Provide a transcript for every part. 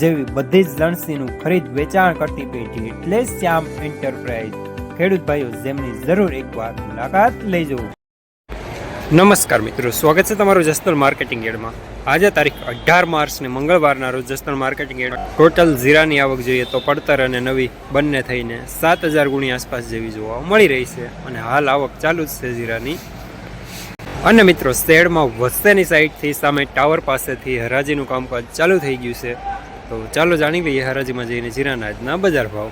જેવી બધી જ લણસીનું ખરીદ વેચાણ કરતી પેઢી એટલે શ્યામ એન્ટરપ્રાઇઝ ખેડૂત ભાઈઓ, જેમની જરૂર એકવાર મુલાકાત લેજો. નમસ્કાર મિત્રો, સ્વાગત છે તમારું જસનલ માર્કેટિંગ એડમાં. આજે તારીખ અઢાર માર્ચને મંગળવારના રોજ જસદણ માર્કેટિંગ એડ ટોટલ જીરાની આવક જોઈએ તો પડતર અને નવી બંને થઈને સાત હજાર ગુણી આસપાસ જેવી જોવા મળી રહી છે અને હાલ આવક ચાલુ જ છે જીરાની અને મિત્રો શહેરમાં વસ્તેની સાઈડથી સામે ટાવર પાસેથી હરાજીનું કામકાજ ચાલુ થઈ ગયું છે. તો ચાલો જાણી લઈએ હરાજીમાં જઈને જીરાના આજના બજાર ભાવ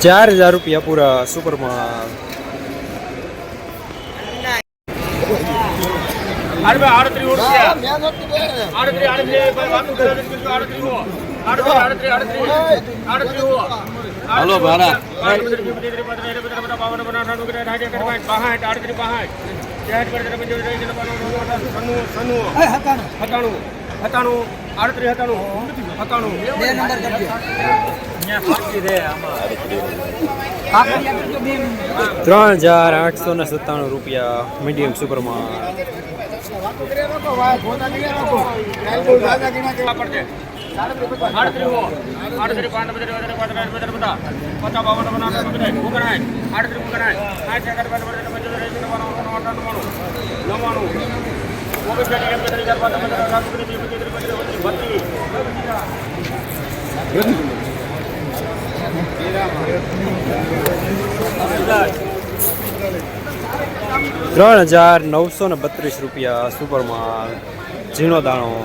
ચાર હજાર રૂપિયા પૂરા સુપરમાં આડત્રી આડત્રી વાતું આડત્રીસ છે કે બે નંબર. ત્રણ હજાર આઠસો ને સત્તાણું રૂપિયા મીડિયમ સુપરમાં ત્રણ હજાર નવસો ને બત્રીસ રૂપિયા સુપરમાં ઝીણો દાણો ત્રણ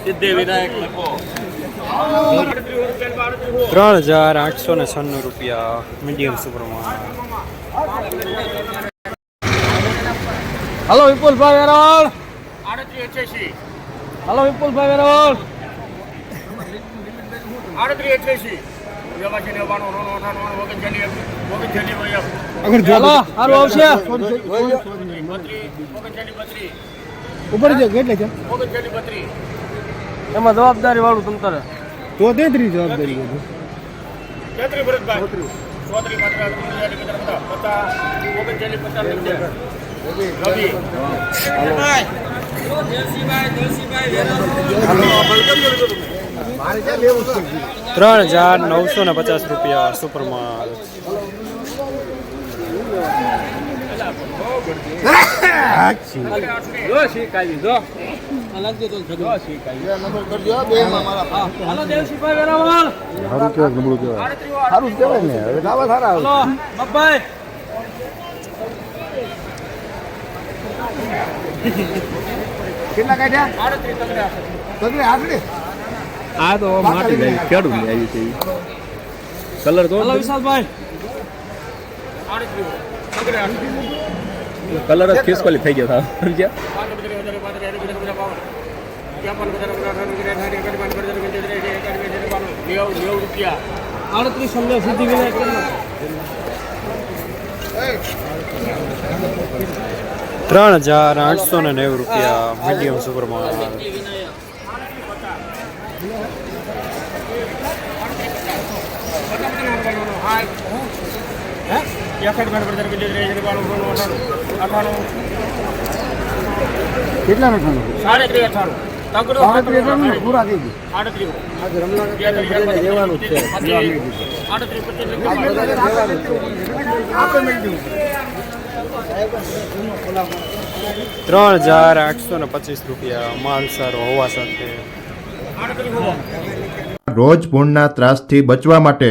સિદ્ધિ વિનાયક ત્રણ હજાર આઠસો ને છન્નું રૂપિયા મીડિયમ સુપરમાં હલો વિપુલભાઈ વેરોળ હલો વિપુલભાઈ વેરોળ હલો હારું આવશે ઉપર જો કેટલે છે એમાં જવાબદારી વાળું તમ તારે તો તેત્રીસ જવાબદારી હતી. ત્રણ હજાર નવસો ને પચાસ રૂપિયા સુપરમાં કેવાય ને હવે સારા આવે કેટલા આ તો માટી જાય ખેડૂત કલર તો વિશાલભાઈ. કલર જ ખિસકોલી થઈ ગયો था સમજ્યા આડત્રીસ સમજો સિદ્ધિ વિનાયક ત્રણ હજાર આઠસો ને નેવું રૂપિયા મીડિયમ સુપરમાં કેટલા સાડત્રીસ અઠાણું. ત્રણ હજાર આઠસો ને પચીસ રૂપિયા માલ સારો હોવા સાથે. રોજ પૂર્ણના ત્રાસથી બચવા માટે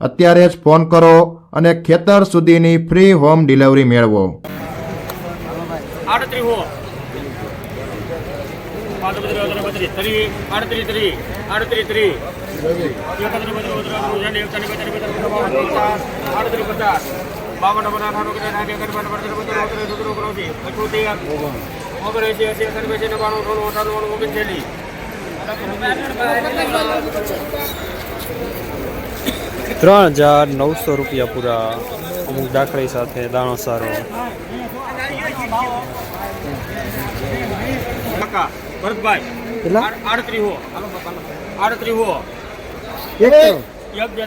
અત્યારે જ ફોન કરો અને ખેતર સુધીની ફ્રી હોમ ડિલિવરી મેળવો ઓગણીસ ઓગણએંસી એંસી નવ્વાણું અઠાણું ઓગણચાલીસ ત્રણ હજાર નવસો રૂપિયા પૂરા. અમુક દાખલી સાથે દાણો સારો. કાકા ભરતભાઈ કેટલા? આડત્રીસ હો આડત્રીસ હો એક એક બે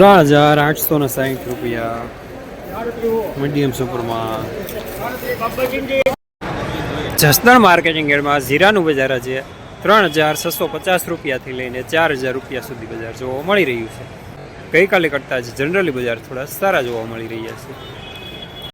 ત્રણ હજાર આઠસો ને સાહીઠ રૂપિયા. મીડિયમ સુપરમાં જસદણ માર્કેટિંગ યાર્ડમાં જીરાનું બજાર આજે ત્રણ હજાર છસો પચાસ રૂપિયાથી લઈને ચાર હજાર રૂપિયા સુધી બજાર જોવા મળી રહ્યું છે. ગઈકાલે કરતાં જ જનરલી બજાર થોડા સારા જોવા મળી રહ્યા છે.